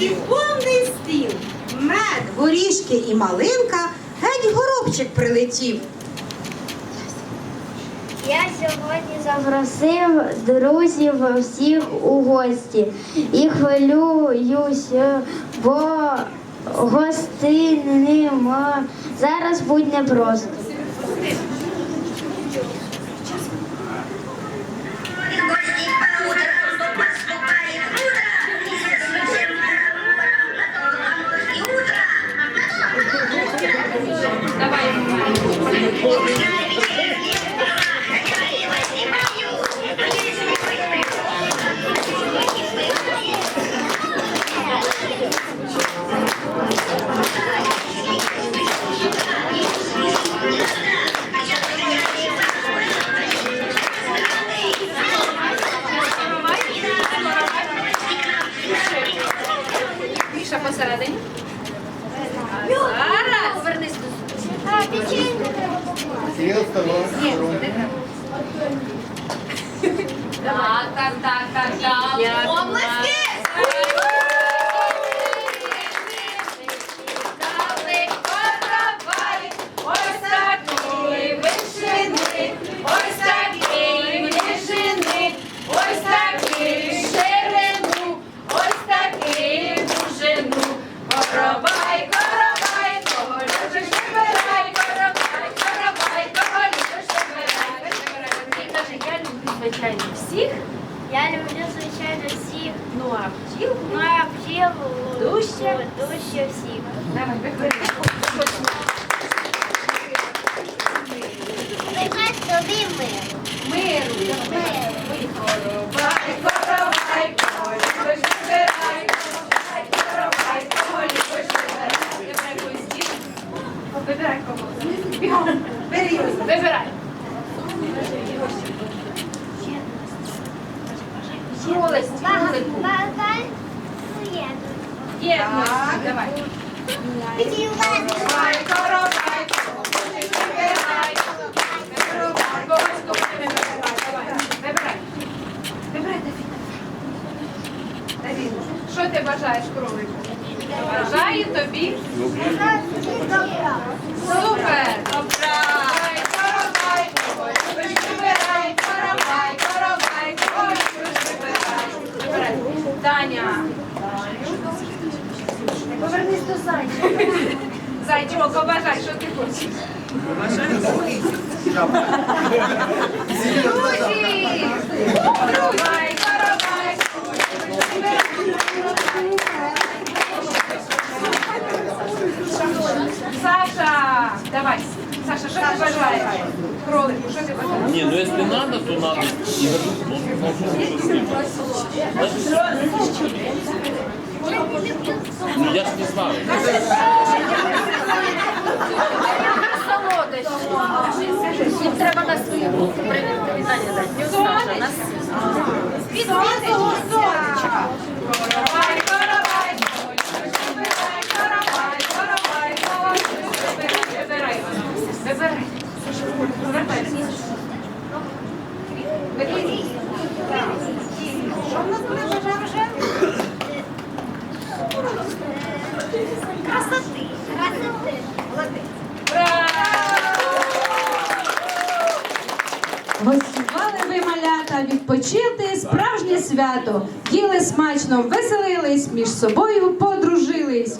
і повний стіл. Мед, горішки і малинка, геть горобчик прилетів. Я сьогодні запросив друзів всіх у гості і хвилююся, бо гостинним зараз будь непросто. Треба Так, так, так, так, так. Обласки! Всіх. ну а бджіл а бджіл Дужче? дужче всіх. Нехай тобі мир. Миру. Мир. Коробай, коробай, кого любиш, вибирай. Коробай, коробай, кого любиш, вибирай. Вибирай з діток. Вибирай кого. Бігом. Бери його. Вибирай. Кролець, кролик. Бабай. Є. Давай. Коробай, коробай, кого хочеш, вибирай. Коробай, когось, кого не вибирай. Давай. Вибирай. Вибирай, Давід. Давід, що ти бажаєш кролику? Бажаю тобі Супер! Коробай, коробай, кого любиш, вибирай, коробай, коробай, кого любиш, вибирай. Вибирай. Таня. Повернись до зайчика. Зайчику, побажай, що ти хочеш. Друзі! Любиш, вибирай. Саша, давай. Саша, що ти бажаєш? Кролику, що ти бажаєш? Не, ну если надо, то надо. Ну, ну, Ну я ж не знаю. Їм треба на свою привітання дати. Не на Від святого сонечка. Коробай, коробай, кого любиш, вибирай, коробай, коробай, кого любиш, вибирай, вибирай. Вибирай. Повертайся. Вибирай. Що в нас буде бажання? Гостювали ви малята, відпочити справжнє свято. Їли смачно, веселились, між собою подружились.